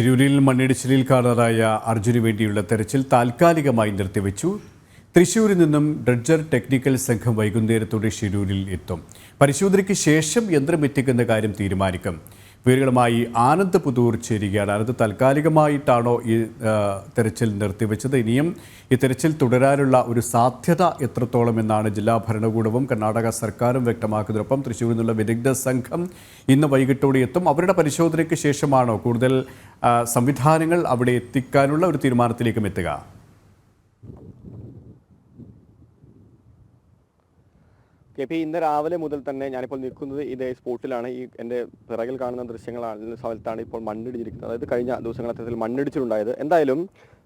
തിരൂരിൽ മണ്ണിടിച്ചിലിൽ കാണാതായ അർജുന് വേണ്ടിയുള്ള തെരച്ചിൽ താൽക്കാലികമായി നിർത്തിവെച്ചു. തൃശൂരിൽ നിന്നും ഡ്രഡ്ജർ ടെക്നിക്കൽ സംഘം വൈകുന്നേരത്തോടെ ഷിരൂരിൽ എത്തും. പരിശോധനയ്ക്ക് ശേഷം യന്ത്രം എത്തിക്കുന്ന കാര്യം തീരുമാനിക്കും. വിവരങ്ങളുമായി ആനന്ദ് പുതൂർ ചേരുകയാണ്. ആനന്ദ് താൽക്കാലികമായിട്ടാണോ ഈ തെരച്ചിൽ നിർത്തിവെച്ചത്? ഇനിയും ഈ തെരച്ചിൽ തുടരാനുള്ള ഒരു സാധ്യത എത്രത്തോളം എന്നാണ് ജില്ലാ ഭരണകൂടവും കർണാടക സർക്കാരും വ്യക്തമാക്കുന്നതിനൊപ്പം തൃശ്ശൂരിൽ നിന്നുള്ള വിദഗ്ധ സംഘം ഇന്ന് വൈകിട്ടോടെ എത്തും. അവരുടെ പരിശോധനയ്ക്ക് ശേഷമാണോ കൂടുതൽ സംവിധാനങ്ങൾ അവിടെ എത്തിക്കാനുള്ള ഒരു തീരുമാനത്തിലേക്കും എത്തുക? കെ പി ഇന്ന് രാവിലെ മുതൽ തന്നെ ഞാനിപ്പോൾ നിൽക്കുന്നത് ഇതേ സ്പോട്ടിലാണ്. ഈ എന്റെ പിറകിൽ കാണുന്ന ദൃശ്യങ്ങളാണ് സ്ഥലത്താണ് ഇപ്പോൾ മണ്ണിടിച്ചിരിക്കുന്നത് അതായത് കഴിഞ്ഞ ദിവസങ്ങൾ അത്തരത്തിൽ മണ്ണിടിച്ചിലുണ്ടായത്. എന്തായാലും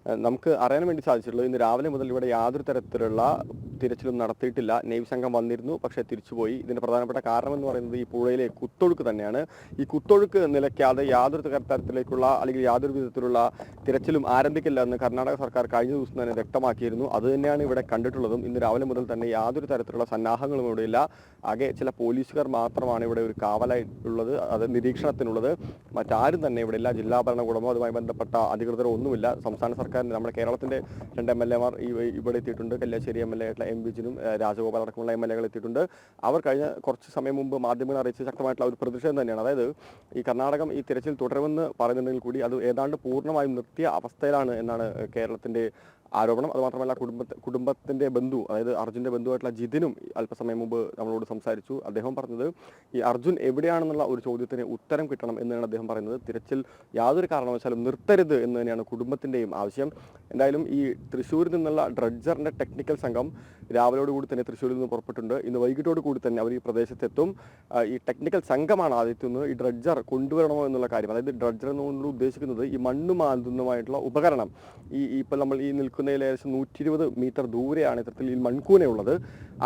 നമുക്ക് അറിയാൻ വേണ്ടി സാധിച്ചിട്ടുള്ളത് ഇന്ന് രാവിലെ മുതൽ ഇവിടെ യാതൊരു തരത്തിലുള്ള തിരച്ചിലും നടത്തിയിട്ടില്ല. നേവി സംഘം വന്നിരുന്നു പക്ഷേ തിരിച്ചുപോയി ഇതിന്റെ പ്രധാനപ്പെട്ട കാരണം എന്ന് പറയുന്നത് ഈ പുഴയിലെ കുത്തൊഴുക്ക് തന്നെയാണ്. ഈ കുത്തൊഴുക്ക് നിലയ്ക്കാതെ യാതൊരു തര- തരത്തിലേക്കുള്ള അല്ലെങ്കിൽ യാതൊരു വിധത്തിലുള്ള തിരച്ചിലും ആരംഭിക്കില്ല എന്ന് കർണാടക സർക്കാർ കഴിഞ്ഞ ദിവസം തന്നെ വ്യക്തമാക്കിയിരുന്നു. അത് തന്നെയാണ് ഇവിടെ കണ്ടിട്ടുള്ളതും. ഇന്ന് രാവിലെ മുതൽ തന്നെ യാതൊരു തരത്തിലുള്ള സന്നാഹങ്ങളും ഇവിടെ ഇല്ല. ആകെ ചില പോലീസുകാർ മാത്രമാണ് ഇവിടെ ഒരു കാവലായിട്ടുള്ളത് അത് നിരീക്ഷണത്തിനുള്ളത്. മറ്റാരും തന്നെ ഇവിടെ ഇല്ല. ജില്ലാ ഭരണകൂടമോ അതുമായി ബന്ധപ്പെട്ട അധികൃതരോ ഒന്നുമില്ല. സംസ്ഥാന സർക്കാരിന്റെ നമ്മുടെ കേരളത്തിന്റെ രണ്ട് എം എൽ എമാർ ഇവിടെ എത്തിയിട്ടുണ്ട്. കല്യാശ്ശേരി എം എൽ എ ആയിട്ടുള്ള എം വിജിനും രാജഗോപാൽ അടക്കമുള്ള എം എൽ എകൾ എത്തിയിട്ടുണ്ട്. അവർ കഴിഞ്ഞ കുറച്ച് സമയം മുമ്പ് മാധ്യമങ്ങൾ അറിയിച്ച ശക്തമായിട്ടുള്ള ഒരു പ്രതിഷേധം തന്നെയാണ്. അതായത് ഈ കർണാടകം ഈ തിരച്ചിൽ തുടരുമെന്ന് പറയുന്നുണ്ടെങ്കിൽ കൂടി അത് ഏതാണ്ട് പൂർണമായും നിർത്തിയ അവസ്ഥയിലാണ് എന്നാണ് കേരളത്തിന്റെ ആരോപണം. അതുമാത്രമല്ല കുടുംബ കുടുംബത്തിന്റെ ബന്ധു അതായത് അർജുന്റെ ബന്ധുവായിട്ടുള്ള ജിതിനും അല്പസമയം മുമ്പ് നമ്മളോട് സംസാരിച്ചു. അദ്ദേഹം പറഞ്ഞത് ഈ അർജുൻ എവിടെയാണെന്നുള്ള ഒരു ചോദ്യത്തിന് ഉത്തരം കിട്ടണം എന്നാണ് അദ്ദേഹം പറയുന്നത്. തിരച്ചിൽ യാതൊരു കാരണവശാലും നിർത്തരുത് എന്ന് തന്നെയാണ് കുടുംബത്തിന്റെയും ആവശ്യം. എന്തായാലും ഈ തൃശ്ശൂരിൽ നിന്നുള്ള ഡ്രഡ്ജറിന്റെ ടെക്നിക്കൽ സംഘം രാവിലോട് കൂടി തന്നെ തൃശ്ശൂരിൽ നിന്ന് പുറപ്പെട്ടുണ്ട് ഇന്ന് വൈകിട്ടോട് കൂടി തന്നെ അവർ ഈ പ്രദേശത്തെത്തും. ഈ ടെക്നിക്കൽ സംഘമാണ് ആദ്യത്തെ ഒന്ന് ഈ ഡ്രഡ്ജർ കൊണ്ടുവരണമോ എന്നുള്ള കാര്യം അതായത് ഡ്രഡ്ജർ എന്നുകൊണ്ട് ഉദ്ദേശിക്കുന്നത് ഈ മണ്ണ് മാന്തുന്നതുമായിട്ടുള്ള ഉപകരണം. ഈ ഇപ്പോൾ നമ്മൾ ഈ നിൽക്കുന്നതിൽ ഏകദേശം നൂറ്റി ഇരുപത് മീറ്റർ ദൂരെയാണ് ഇത്തരത്തിൽ ഈ മൺകൂന ഉള്ളത്.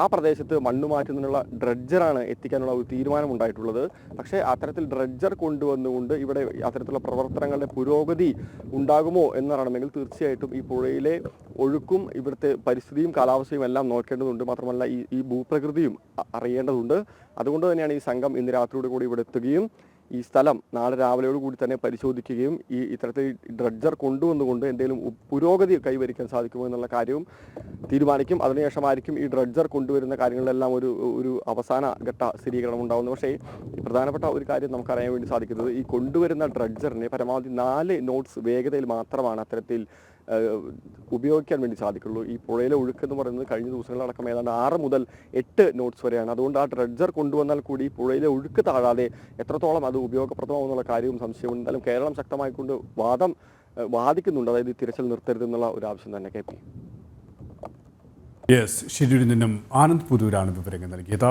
ആ പ്രദേശത്ത് മണ്ണ് മാറ്റുന്നതിനുള്ള ഡ്രഡ്ജറാണ് എത്തിക്കാനുള്ള ഒരു തീരുമാനം ഉണ്ടായിട്ടുള്ളത് പക്ഷേ അത്തരത്തിൽ ഡ്രഡ്ജർ കൊണ്ടുവന്നുകൊണ്ട് ഇവിടെ അത്തരത്തിലുള്ള പ്രവർത്തനങ്ങളുടെ പുരോഗതി ഉണ്ടാകുമോ എന്നറിയണമെങ്കിൽ തീർച്ചയായിട്ടും ഈ പുഴയിലെ ഒഴുക്കും ഇവിടുത്തെ പരിസ്ഥിതിയും കാലാവസ്ഥയും എല്ലാം നോക്കേണ്ടതുണ്ട്. മാത്രമല്ല ഈ ഈ ഭൂപ്രകൃതിയും അറിയേണ്ടതുണ്ട്. അതുകൊണ്ട് തന്നെയാണ് ഈ സംഘം ഇന്ന് രാത്രിയോട് കൂടി ഇവിടെ എത്തുകയും ഈ സ്ഥലം നാളെ രാവിലെയോട് കൂടി തന്നെ പരിശോധിക്കുകയും ഈ ഇത്തരത്തിൽ ഡ്രഡ്ജർ കൊണ്ടുവന്നുകൊണ്ട് എന്തെങ്കിലും പുരോഗതി കൈവരിക്കാൻ സാധിക്കുമോ എന്നുള്ള കാര്യവും തീരുമാനിക്കും. അതിനുശേഷമായിരിക്കും ഈ ഡ്രഡ്ജർ കൊണ്ടുവരുന്ന കാര്യങ്ങളിലെല്ലാം ഒരു ഒരു അവസാന ഘട്ട സ്ഥിരീകരണം ഉണ്ടാകുന്നത് പക്ഷേ പ്രധാനപ്പെട്ട ഒരു കാര്യം നമുക്കറിയാൻ വേണ്ടി സാധിക്കുന്നത് ഈ കൊണ്ടുവരുന്ന ഡ്രഡ്ജറിനെ പരമാവധി നാല് നോട്ട്സ് വേഗതയിൽ മാത്രമാണ് അത്തരത്തിൽ ഉപയോഗിക്കാൻ വേണ്ടി സാധിക്കുള്ളൂ. ഈ പുഴയിലെ ഒഴുക്ക് എന്ന് പറയുന്നത് കഴിഞ്ഞ ദിവസങ്ങളടക്കം ഏതാണ്ട് ആറ് മുതൽ എട്ട് നോട്ട്സ് വരെയാണ്. അതുകൊണ്ട് ആ ഡ്രഡ്ജർ കൊണ്ടുവന്നാൽ കൂടി പുഴയിലെ ഒഴുക്ക് താഴാതെ എത്രത്തോളം അത് ഉപയോഗപ്രദമാകുന്നുള്ള കാര്യവും സംശയമുണ്ട് എന്തായാലും കേരളം ശക്തമായിക്കൊണ്ട് വാദം വാദിക്കുന്നുണ്ട്. അതായത് തിരച്ചിൽ നിർത്തരുതെന്നുള്ള ഒരു ആവശ്യം തന്നെ കെ പി. യെസ് ഷിരൂരിൽ നിന്നും ആനന്ദ് പുതൂരാണ് വിവരങ്ങൾ നൽകിയത്.